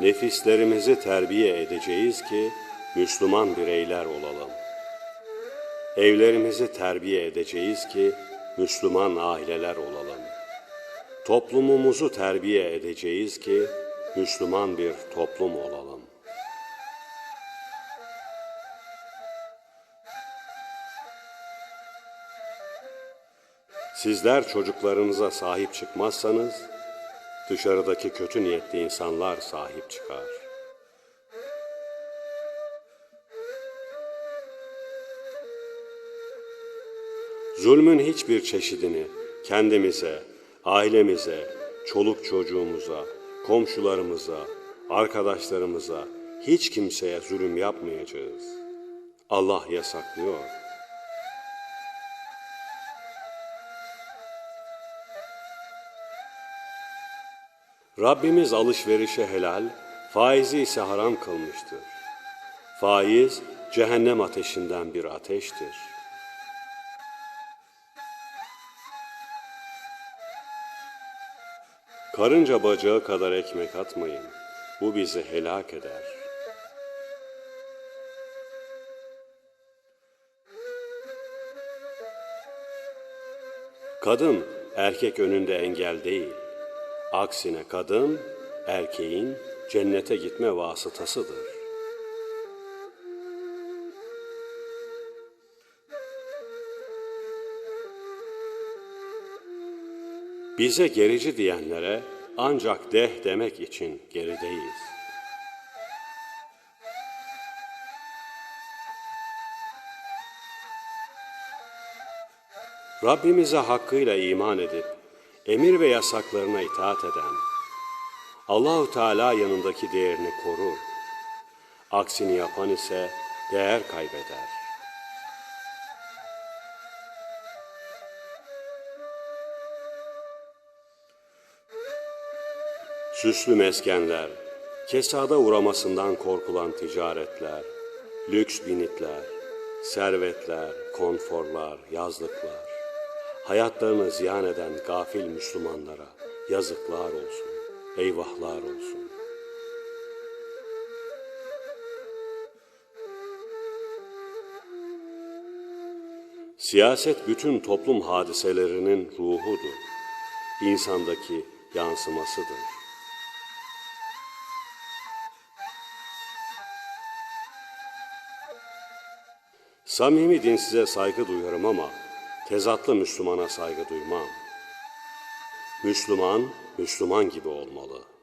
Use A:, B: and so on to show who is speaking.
A: Nefislerimizi terbiye edeceğiz ki Müslüman bireyler olalım. Evlerimizi terbiye edeceğiz ki Müslüman aileler olalım. Toplumumuzu terbiye edeceğiz ki Müslüman bir toplum olalım. Sizler çocuklarınıza sahip çıkmazsanız dışarıdaki kötü niyetli insanlar sahip çıkar. Zulmün hiçbir çeşidini kendimize, ailemize, çoluk çocuğumuza, komşularımıza, arkadaşlarımıza, hiç kimseye zulüm yapmayacağız. Allah yasaklıyor. Rabbimiz alışverişe helal, faizi ise haram kılmıştır. Faiz, cehennem ateşinden bir ateştir. Karınca bacağı kadar ekmek atmayın. Bu bizi helak eder. Kadın erkek önünde engel değil. Aksine kadın erkeğin cennete gitme vasıtasıdır. Bize gerici diyenlere ancak deh demek için gerideyiz. Rabbimize hakkıyla iman edip emir ve yasaklarına itaat eden Allahu Teala yanındaki değerini korur. Aksini yapan ise değer kaybeder. Süslü meskenler, kesada uğramasından korkulan ticaretler, lüks binitler, servetler, konforlar, yazlıklar, hayatlarını ziyan eden gafil Müslümanlara yazıklar olsun, eyvahlar olsun. Siyaset bütün toplum hadiselerinin ruhudur. İnsandaki yansımasıdır. Samimi dinsize saygı duyarım ama tezatlı Müslümana saygı duymam. Müslüman, Müslüman gibi olmalı.